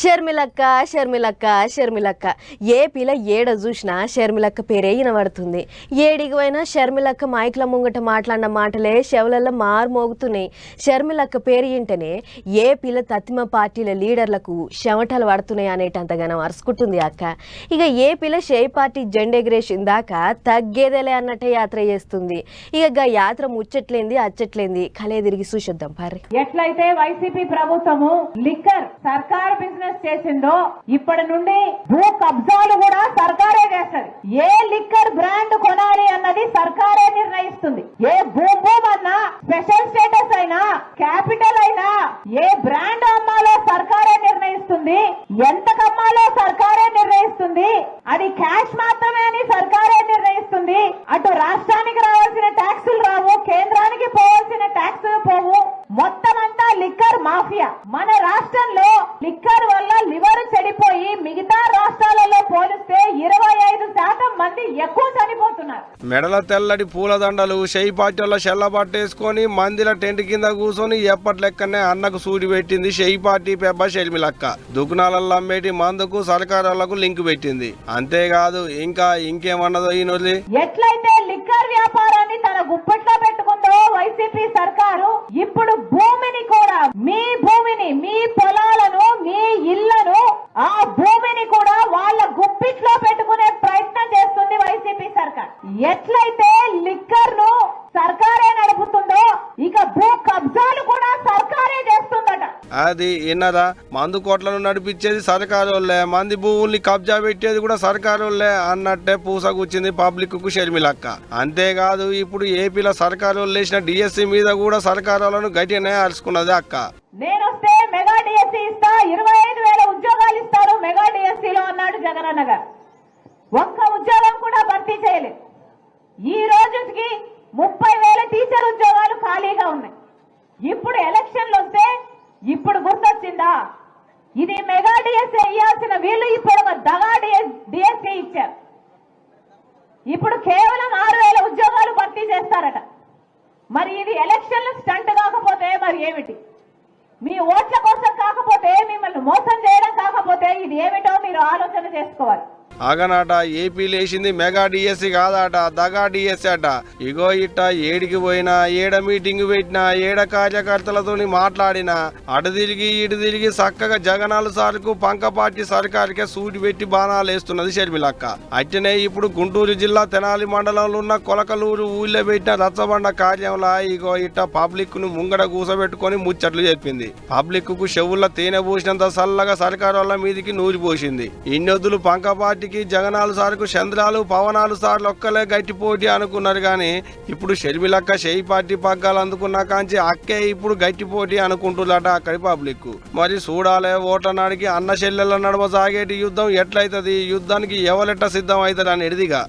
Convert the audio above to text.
షర్మిలక్క షర్మిలక్క షర్మిలక్క. ఏపీల ఏడ చూసినా షర్మిలక్క పేరే వినబడుతుంది. ఏడికి పోయినా షర్మిలక్క మైక్ల ముంగట మాట్లాడిన మాటలే చెవులలో మారుమోగుతున్నాయి షర్మిలక్క పేరు ఏంటనే ఏపీల తత్తిమ పార్టీల లీడర్లకు చెమటలు పడుతున్నాయి అనేటంతగానో అరుచుకుంటుంది అక్క. ఇక ఏపీల పిల్ల షే పార్టీ జెండెగరేషన్ దాకా తగ్గేదేలే అన్నట్టే యాత్ర చేస్తుంది. ఇక గా యాత్ర ముచ్చట్లేంది అచ్చట్లేంది. కలే తిరిగి చూసిద్దాం పారి ఎట్లయితే వైసీపీ ప్రభుత్వము లిక్కర్ సర్కారు బిజినెస్ చేసిందో ఇప్పటి నుండి భూ కబ్జాలు కూడా సర్కారే చేస్తుంది ఏ లిక్కర్ బ్రాండ్ కొనాలి అన్నది సర్కారే నిర్ణయిస్తుంది. ఏ భూమ్ భూమ్ అన్నా స్పెషల్ స్టేటస్ అయినా క్యాపిటల్ అయినా ఏ బ్రాండ్ అమ్మాలో సర్కారే నిర్ణయిస్తుంది ఎంత కమ్మాలో సర్కారే నిర్ణయిస్తుంది అది క్యాష్ మాత్రమే అని సర్కారే నిర్ణయిస్తుంది అటు రాష్ట్రానికి లిక్కర్ మాఫియా. మన రాష్ట్రంలో లిక్కర్ వల్ల లివర్ చెడిపోయి మిగతా రాష్ట్రాలలో పోలిస్తే ఇరవై ఐదు శాతం మంది ఎక్కువ చనిపోతున్నారు. మెడల తెల్లటి పూలదండలు షెయి పార్టీల షెల్ల పట్టేసుకొని మందిల టెంట్ కింద కూర్చొని ఎప్పటి లెక్కనే అన్నకు సూడి పెట్టింది షెయి పార్టీ పెబ్బ షెల్మిలక్క దుకుణాలలో అమ్మేటి మందుకు సర్కారాలకు లింక్ పెట్టింది. అంతేకాదు ఇంకా ఇంకేమన్నదో ఈ నొల్లి ఎట్లయితే లిక్కర్ వ్యాపారాన్ని తన గుప్పెట్లో పెట్టుకుందో వైసీపీ సర్కారు ఇప్పుడు భూమిని కూడా మీ భూమిని మీ పొలాలను మీ ఇళ్ళను ఆ భూమిని కూడా వాళ్ళ గుప్పిట్లో పెట్టుకునే ప్రయత్నం చేస్తుంది వైసీపీ సర్కార్ ఎట్లయితే లిక్కర్ను సర్కారే నడుపుతుందో ఇక భూ కబ్జాలు కూడా సర్కారే చేస్తుందట. అది విన్నదా మందు కోట్లను నడిపించేది సర్కారోళ్ళే. మంది భూముల్ని కబ్జా పెట్టేది కూడా సర్కారోళ్ళే అన్నట్టే పూసగుచ్చింది పబ్లిక్కు షర్మిలక్క. అంతేకాదు ఇప్పుడు ఏపీలో సర్కారోళ్ళు వేసిన డిఎస్సి మీద కూడా సర్కారోళ్ళను గట్టిగానే అరుచుకున్నది అక్క. నేను వస్తే మెగా డిఎస్సి ఇస్తా ఇరవై ఐదు వేల ఉద్యోగాలు ఇస్తారు మెగా డిఎస్సిలో అన్నాడు జగనన్న గారు. ఒక్క చేయలేదు. ఈ రోజుకి ముప్పై వేల టీచర్ ఉద్యోగాలు ఖాళీగా ఉన్నాయి. ఇప్పుడు ఎలక్షన్లు వస్తే ఇప్పుడు గుర్తొచ్చిందా? ఇది మెగా డిఎస్ఏ ఇవ్వాల్సిన వీళ్ళు ఇప్పుడు ఒక దగా డిఎస్ఏ ఇచ్చారు. ఇప్పుడు కేవలం ఆరు వేల ఉద్యోగాలు భర్తీ చేస్తారట. మరి ఇది ఎలక్షన్లు స్టంట్ కాకపోతే మరి ఏమిటి? మీ ఓట్ల కోసం కాకపోతే మిమ్మల్ని మోసం చేయడం కాకపోతే ఇది ఏమిటో మీరు ఆలోచన చేసుకోవాలి. ఆగనాట ఏపీ లేచింది మెగా డిఎస్సి కాదట దగా డిఎస్సి అట. ఇగో ఇట్ట ఏడికి పోయినా ఏడ మీటింగ్ పెట్టినా ఏడ కార్యకర్తలతోని మాట్లాడినా అటు తిరిగి ఇటు తిరిగి చక్కగా జగనాలు సార్కు పంకపాటి సర్కారుకే సూటి పెట్టి బాణాలు వేస్తున్నది షర్మిలక్క. అట్టనే ఇప్పుడు గుంటూరు జిల్లా తెనాలి మండలంలో ఉన్న కొలకలూరు ఊళ్ళో పెట్టిన రచ్చబండ కార్యంలా ఇగో ఇట్ట పబ్లిక్ను ముంగడ కూసబెట్టుకొని ముచ్చట్లు చెప్పింది. పబ్లిక్కు చెవుల్లో తేనె పూసినంత చల్లగా సర్కారు వాళ్ళ మీదికి నూరి పోసింది. ఇన్నొద్దులు పంకపాటికి జగనాలు సార్కు చంద్రాలు పవనాలు సార్లు ఒక్కలే గట్టి పోటీ అనుకున్నారు కానీ ఇప్పుడు షర్మిలక్క షెయి పార్టీ పగ్గాలు అందుకున్న కాంచి అక్కే ఇప్పుడు గట్టి పోటీ అనుకుంటున్నట అక్కడి పబ్లిక్ మరి చూడాలే ఓటనాడికి నాడికి అన్న చెల్లెల నడుమ సాగేటి యుద్ధం ఎట్లయితది? యుద్ధానికి ఎవలెట్ట సిద్ధం అవుతుంది అని ఎడిదిగా?